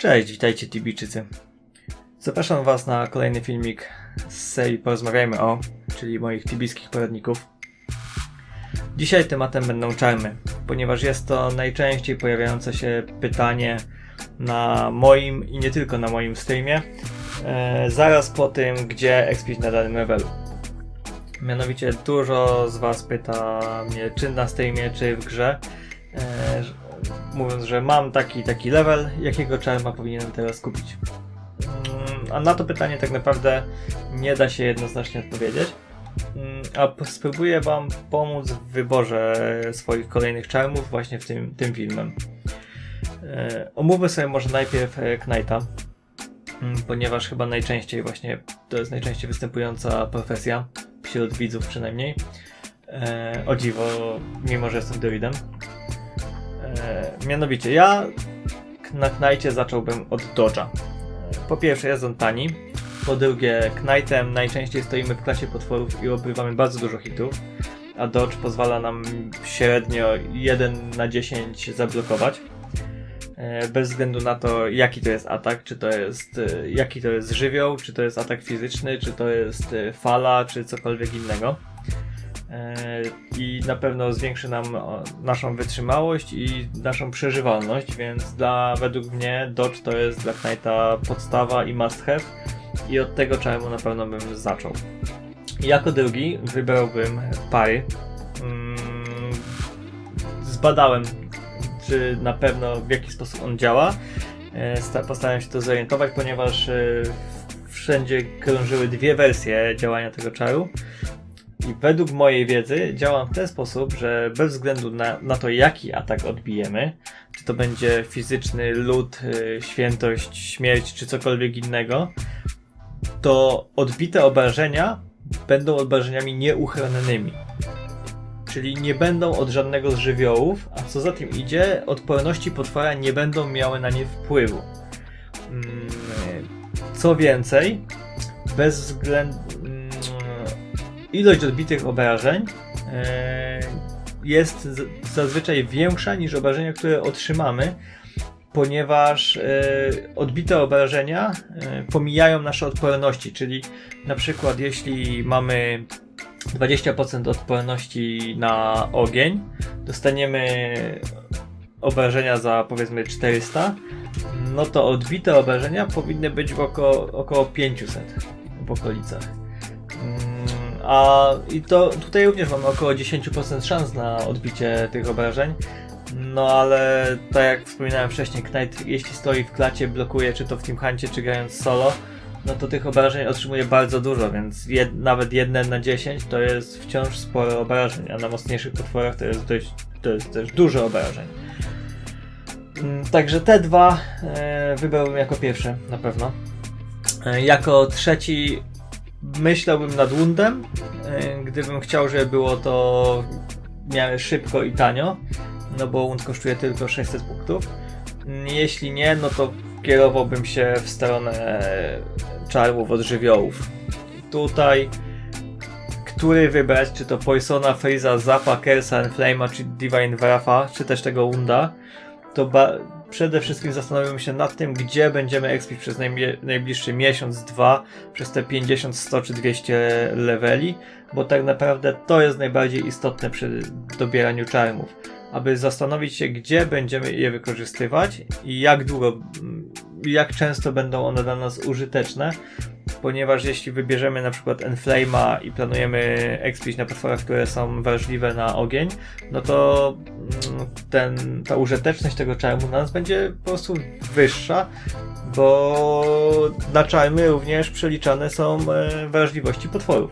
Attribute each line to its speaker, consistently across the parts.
Speaker 1: Cześć, witajcie Tibijczycy. Zapraszam Was na kolejny filmik z serii Porozmawiajmy o, czyli moich tibijskich poradników. Dzisiaj tematem będą czarmy, ponieważ jest to najczęściej pojawiające się pytanie na moim i nie tylko na moim streamie, e, zaraz po tym, gdzie expić na danym levelu. Mianowicie dużo z Was pyta mnie, czy na streamie, czy w grze, e, mówiąc, że mam taki taki level, jakiego czarma powinienem teraz kupić. Mm, A na to pytanie tak naprawdę nie da się jednoznacznie odpowiedzieć. Mm, A spróbuję Wam pomóc w wyborze swoich kolejnych czarmów właśnie w tym, tym filmem. E, Omówmy sobie może najpierw e, Knighta, mm, ponieważ chyba najczęściej właśnie to jest najczęściej występująca profesja wśród widzów przynajmniej. E, o dziwo, mimo że jestem druidem. E, mianowicie, ja na Knightie zacząłbym od Dodge'a. E, Po pierwsze jest on tani, po drugie Knightem najczęściej stoimy w klasie potworów i obrywamy bardzo dużo hitów, a Dodge pozwala nam średnio 1 na 10 zablokować. E, Bez względu na to, jaki to jest atak, czy to jest, jaki to jest żywioł, czy to jest atak fizyczny, czy to jest fala, czy cokolwiek innego. E, I na pewno zwiększy nam naszą wytrzymałość i naszą przeżywalność, więc dla, według mnie Dodge to jest dla Knighta podstawa i must have i od tego czarmu na pewno bym zaczął. Jako drugi wybrałbym pary. Mm, Zbadałem, czy na pewno w jaki sposób on działa. E, sta- Postarałem się to zorientować, ponieważ e, wszędzie krążyły dwie wersje działania tego czaru. I według mojej wiedzy działam w ten sposób, że bez względu na, na to, jaki atak odbijemy, czy to będzie fizyczny, lód, y, świętość, śmierć, czy cokolwiek innego, to odbite obrażenia będą obrażeniami nieuchronionymi. Czyli nie będą od żadnego z żywiołów, a co za tym idzie, odporności potwora nie będą miały na nie wpływu. Mm, Co więcej, bez względu. Ilość odbitych obrażeń e, jest zazwyczaj większa niż obrażenia, które otrzymamy, ponieważ e, odbite obrażenia e, pomijają nasze odporności, czyli na przykład jeśli mamy 20% odporności na ogień, dostaniemy obrażenia za powiedzmy 400, no to odbite obrażenia powinny być w około, około 500 w okolicach. A i to tutaj również mamy około 10% szans na odbicie tych obrażeń. No ale tak jak wspominałem wcześniej, Knight jeśli stoi w klacie, blokuje czy to w Team Huncie, czy grając solo, no to tych obrażeń otrzymuje bardzo dużo, więc jed, nawet 1 na 10 to jest wciąż sporo obrażeń, a na mocniejszych potworach to jest dość, to jest też dużo obrażeń. Mm, Także te dwa e, wybrałbym jako pierwsze na pewno. E, jako trzeci myślałbym nad Wundem, e, gdybym chciał, żeby było to w szybko i tanio, no bo Wund kosztuje tylko 600 punktów. Jeśli nie, no to kierowałbym się w stronę czarów od żywiołów. Tutaj który wybrać, czy to Poisona, Freeza, Zapa, Kersa, Enflame'a, czy Divine Wrafa, czy też tego Wunda, to przede wszystkim zastanowimy się nad tym, gdzie będziemy expić przez najbliższy miesiąc, dwa, przez te 50, 100 czy 200 leveli, bo tak naprawdę to jest najbardziej istotne przy dobieraniu czarmów. Aby zastanowić się, gdzie będziemy je wykorzystywać i jak długo, mm, jak często będą one dla nas użyteczne, ponieważ jeśli wybierzemy na przykład Enflame'a i planujemy expić na potworach, które są wrażliwe na ogień, no to mm, ten, ta użyteczność tego czarmu na nas będzie po prostu wyższa, bo na czarmy również przeliczane są e, wrażliwości potworów.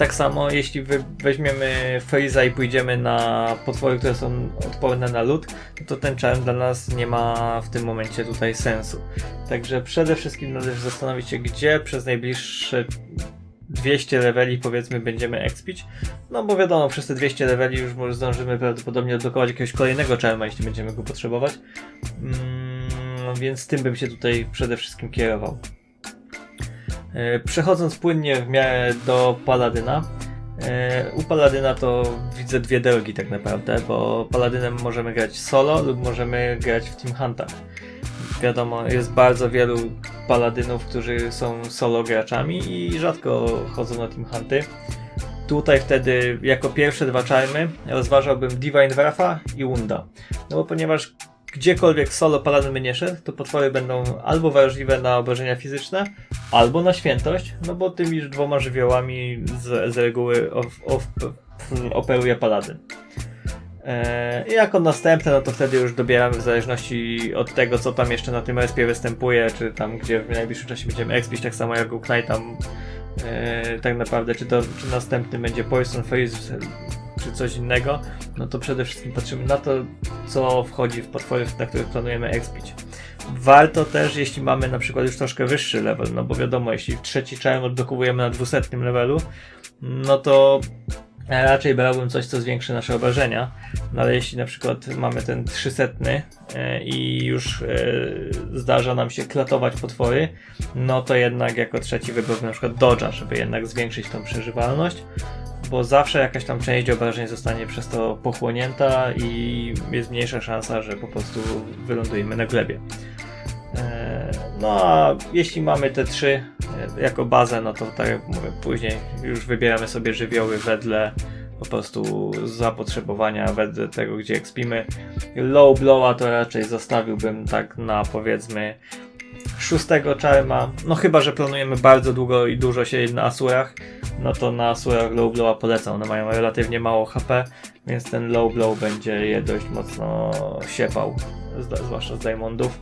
Speaker 1: Tak samo jeśli weźmiemy Freeza i pójdziemy na potwory, które są odporne na lód, no to ten czarm dla nas nie ma w tym momencie tutaj sensu. Także przede wszystkim należy zastanowić się, gdzie przez najbliższe 200 leveli powiedzmy będziemy expić. No bo wiadomo, przez te 200 leveli już może zdążymy prawdopodobnie odblokować jakiegoś kolejnego czarma, jeśli będziemy go potrzebować. Mm, więc tym bym się tutaj przede wszystkim kierował. E, Przechodząc płynnie w miarę do Paladyna. e, U Paladyna to widzę dwie drogi tak naprawdę, bo Paladynem możemy grać solo lub możemy grać w Team Huntach. wiadomo, jest bardzo wielu paladynów, którzy są solo graczami i rzadko chodzą na Team Hunty. Tutaj wtedy jako pierwsze dwa czarmy rozważałbym Divine Wrath'a i Wunda. No bo ponieważ gdziekolwiek solo paladyn by nie szedł, to potwory będą albo wrażliwe na obrażenia fizyczne, albo na świętość, no bo tymi dwoma żywiołami z, z reguły of, of, operuje paladyn. Eee, I jako następne, no to wtedy już dobieramy w zależności od tego, co tam jeszcze na tym respie występuje, czy tam gdzie w najbliższym czasie będziemy expić, tak samo jak u Knight tam eee, tak naprawdę, czy to czy następny będzie Poison Freeze, czy coś innego, no to przede wszystkim patrzymy na to, co wchodzi w potwory, na których planujemy expić. Warto też, jeśli mamy na przykład już troszkę wyższy level, no bo wiadomo, jeśli trzeci czarm odblokowujemy na 200 levelu, no to raczej brałbym coś, co zwiększy nasze obrażenia. No ale jeśli na przykład mamy ten 300 e, i już e, zdarza nam się klatować potwory, no to jednak jako trzeci wybrałbym na przykład Dodge'a, żeby jednak zwiększyć tą przeżywalność bo zawsze jakaś tam część obrażeń zostanie przez to pochłonięta i jest mniejsza szansa, że po prostu wylądujemy na glebie. E, no a jeśli mamy te trzy e, jako bazę, no to tak jak mówię, później już wybieramy sobie żywioły wedle po prostu zapotrzebowania, wedle tego gdzie ekspimy. Low blowa to raczej zostawiłbym tak na powiedzmy szóstego czarma, no chyba, że planujemy bardzo długo i dużo się na asurach, no to na asurach low blowa polecam, one mają relatywnie mało HP, więc ten low blow będzie je dość mocno siepał, zwłaszcza z diamondów.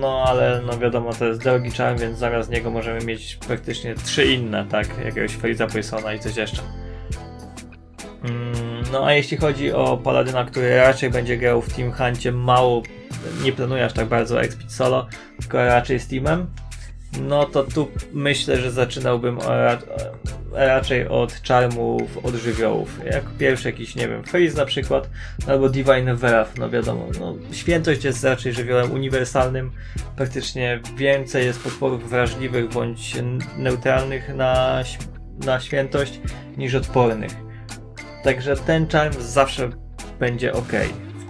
Speaker 1: No ale no wiadomo, to jest drogi czarm, więc zamiast niego możemy mieć praktycznie trzy inne, tak? Jakiegoś Freeza Poisona i coś jeszcze. Mm, no a jeśli chodzi o Paladyna, który raczej będzie grał w Team Huncie, mało nie planuję aż tak bardzo expić solo, tylko raczej z teamem, no to tu myślę, że zaczynałbym raczej od czarmów, od żywiołów. Jak pierwszy jakiś, nie wiem, Freeze na przykład, albo Divine Wrath, no wiadomo, no, świętość jest raczej żywiołem uniwersalnym, praktycznie więcej jest potworów wrażliwych bądź neutralnych na, na świętość niż odpornych. Także ten charm zawsze będzie ok.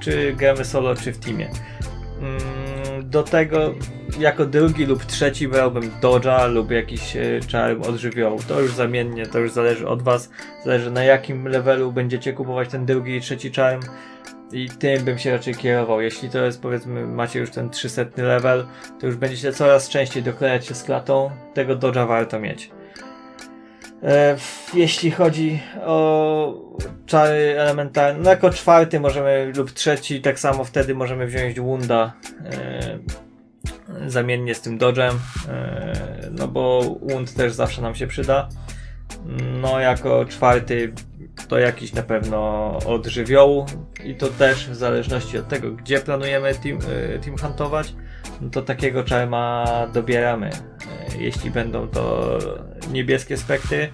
Speaker 1: Czy gramy solo, czy w teamie. Mm, do tego jako drugi lub trzeci brałbym Dodge'a lub jakiś e, czarm od żywiołu. To już zamiennie, to już zależy od Was. Zależy na jakim levelu będziecie kupować ten drugi i trzeci czarm. I tym bym się raczej kierował. Jeśli to jest powiedzmy, macie już ten 300 level, to już będziecie coraz częściej doklejać się z klatą. Tego Dodge'a warto mieć. E, jeśli chodzi o czary elementarne, no jako czwarty możemy lub trzeci, tak samo wtedy możemy wziąć Wunda e, zamiennie z tym Dodge'em, e, no bo Wund też zawsze nam się przyda. No jako czwarty to jakiś na pewno od żywiołu i to też w zależności od tego, gdzie planujemy team, team huntować, to takiego czarma dobieramy. Jeśli będą to niebieskie spektry,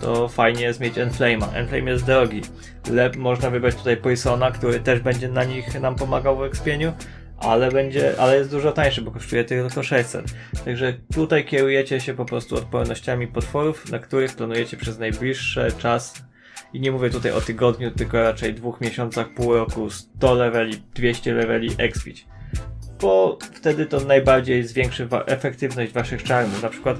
Speaker 1: to fajnie jest mieć Enflame'a. Enflame jest drogi. Lep można wybrać tutaj Poisona, który też będzie na nich nam pomagał w ekspieniu, ale będzie, ale jest dużo tańszy, bo kosztuje tylko 600. Także tutaj kierujecie się po prostu odpornościami potworów, na których planujecie przez najbliższy czas i nie mówię tutaj o tygodniu, tylko raczej dwóch miesiącach, pół roku, 100 leveli, 200 leveli expić bo wtedy to najbardziej zwiększy efektywność waszych czarmów. Na przykład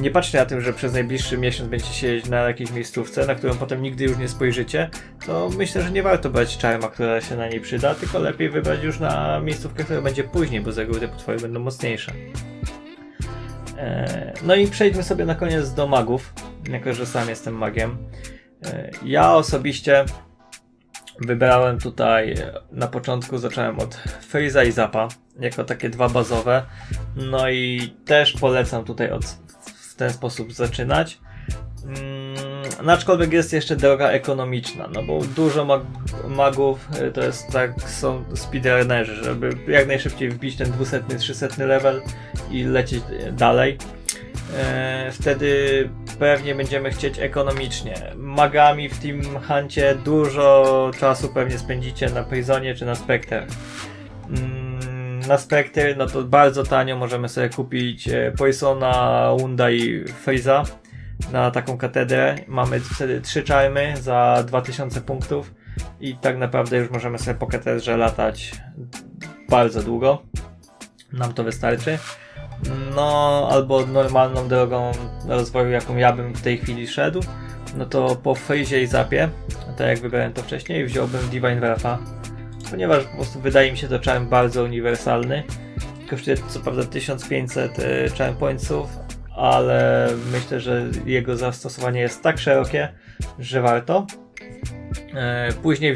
Speaker 1: nie patrzcie na tym, że przez najbliższy miesiąc będziecie siedzieć na jakiejś miejscówce, na którą potem nigdy już nie spojrzycie, to myślę, że nie warto brać czarma, która się na niej przyda, tylko lepiej wybrać już na miejscówkę, która będzie później, bo z reguły te potwory będą mocniejsze. Eee, no i przejdźmy sobie na koniec do magów, jako że sam jestem magiem. Eee, ja osobiście wybrałem tutaj, na początku zacząłem od Freeza i Zapa jako takie dwa bazowe. No i też polecam tutaj od, w ten sposób zaczynać. Mm, aczkolwiek jest jeszcze droga ekonomiczna, no bo dużo mag magów y, to jest tak, są speedrunnerzy, żeby jak najszybciej wbić ten 200-300 level i lecieć dalej. E, wtedy pewnie będziemy chcieć ekonomicznie. Magami w Team Huncie dużo czasu pewnie spędzicie na Prisonie czy na Spectre. Mm, na Spectre, no to bardzo tanio możemy sobie kupić e, Poisona, Wunda i Freeza na taką katedrę. Mamy wtedy trzy czarmy za 2000 punktów i tak naprawdę już możemy sobie po katedrze latać bardzo długo. nam to wystarczy. No, albo normalną drogą rozwoju, jaką ja bym w tej chwili szedł, no to po Freezie i Zapie, tak jak wybrałem to wcześniej, wziąłbym Divine Wrath'a, ponieważ po prostu wydaje mi się to czarm bardzo uniwersalny. Kosztuje co prawda 1500 y, charm pointsów, ale myślę, że jego zastosowanie jest tak szerokie, że warto. E, Później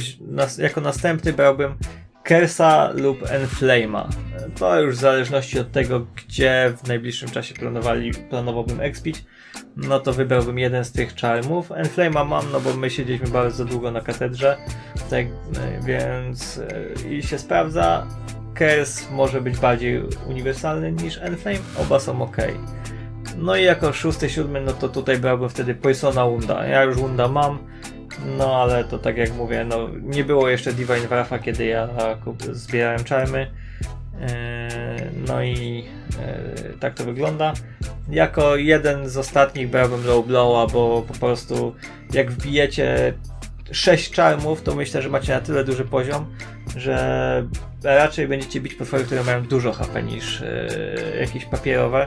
Speaker 1: jako następny brałbym Kersa lub Enflame'a. E, To już w zależności od tego, gdzie w najbliższym czasie planowali, planowałbym expić, no to wybrałbym jeden z tych charmów. Enflame'a mam, no bo my siedzieliśmy bardzo długo na katedrze, tak, e, więc e, i się sprawdza. Kers może być bardziej uniwersalny niż Enflame, oba są ok. No i jako szósty, siódmy, no to tutaj brałbym wtedy Poisona Wunda. Ja już Wunda mam, no ale to tak jak mówię, no nie było jeszcze Divine Wrath'a, kiedy ja zbierałem czarmy. Eee, No i e, tak to wygląda. Jako jeden z ostatnich brałbym Low Blowa, bo po prostu jak wbijecie 6 czarmów, to myślę, że macie na tyle duży poziom, że raczej będziecie bić potwory, które mają dużo HP niż e, jakieś papierowe,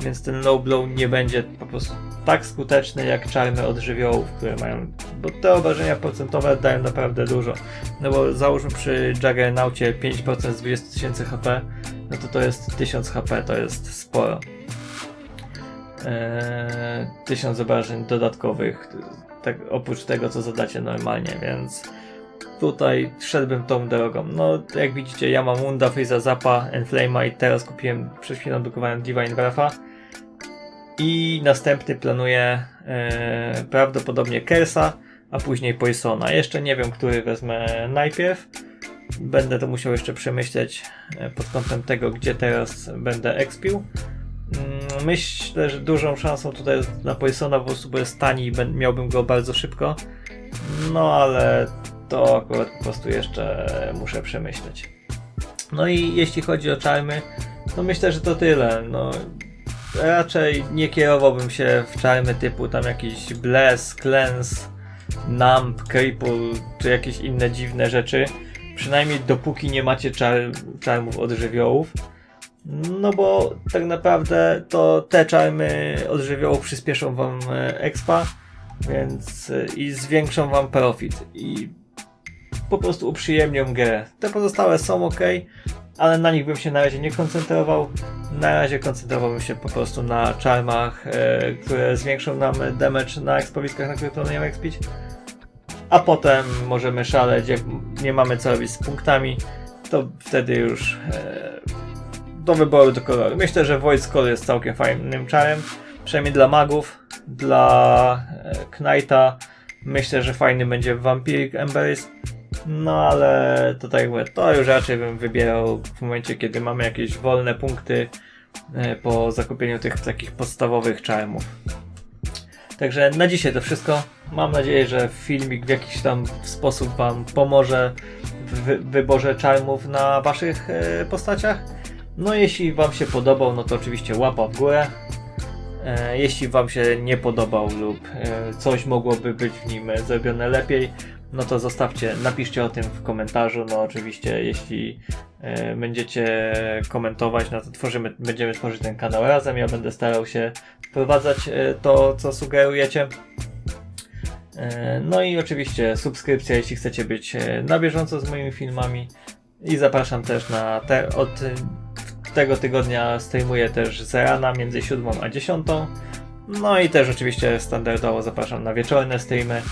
Speaker 1: więc ten low blow nie będzie po prostu tak skuteczny jak czarny od żywiołów, które mają, bo te obrażenia procentowe dają naprawdę dużo. No bo załóżmy przy Juggernaucie 5% z 20 tysięcy HP, no to to jest 1000 HP, to jest sporo. Eee, 1000 obrażeń dodatkowych, tak oprócz tego co zadacie normalnie, więc tutaj szedłbym tą drogą. No, jak widzicie, ja mam Munda, Freeza, Zapa, Enflame'a i teraz kupiłem, przed chwilą drukowałem Divine Wrath'a. I następny planuję e, prawdopodobnie Kersa, a później Poisona. Jeszcze nie wiem, który wezmę najpierw. Będę to musiał jeszcze przemyśleć e, pod kątem tego, gdzie teraz będę expił. Mm, Myślę, że dużą szansą tutaj na Poisona po prostu, jest tani i miałbym go bardzo szybko. No ale to akurat po prostu jeszcze muszę przemyśleć. No i jeśli chodzi o czarmy, no myślę, że to tyle. No, raczej nie kierowałbym się w czarmy typu tam jakiś Bless, Cleanse, Numb, Cripple czy jakieś inne dziwne rzeczy. Przynajmniej dopóki nie macie czar czarmów od żywiołów. No bo tak naprawdę to te czarmy od żywiołów przyspieszą wam e, expa, więc e, i zwiększą wam profit i po prostu uprzyjemnią grę. Te pozostałe są ok, ale na nich bym się na razie nie koncentrował. Na razie koncentrowałbym się po prostu na czarmach, e, które zwiększą nam damage na ekspowiskach, na których planujemy expić. A potem możemy szaleć, jak nie mamy co robić z punktami, to wtedy już e, do wyboru do koloru. Myślę, że Void Skull jest całkiem fajnym czarem, przynajmniej dla magów, dla e, Knighta. Myślę, że fajny będzie Vampiric Embrace. No ale to tak to już raczej bym wybierał w momencie, kiedy mamy jakieś wolne punkty e, po zakupieniu tych takich podstawowych czarmów. Także na dzisiaj to wszystko. Mam nadzieję, że filmik w jakiś tam sposób Wam pomoże w wy- wyborze czarmów na Waszych e, postaciach. No jeśli Wam się podobał, no to oczywiście łapa w górę. E, Jeśli Wam się nie podobał lub e, coś mogłoby być w nim zrobione lepiej, no to zostawcie, napiszcie o tym w komentarzu. No oczywiście, jeśli będziecie komentować, no to tworzymy, będziemy tworzyć ten kanał razem. Ja będę starał się wprowadzać to, co sugerujecie. E, No i oczywiście subskrypcja, jeśli chcecie być e, na bieżąco z moimi filmami. I zapraszam też na te, od tego tygodnia streamuję też z rana między 7 a 10. No i też oczywiście standardowo zapraszam na wieczorne streamy.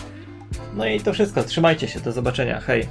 Speaker 1: No i to wszystko. Trzymajcie się. Do zobaczenia. Hej.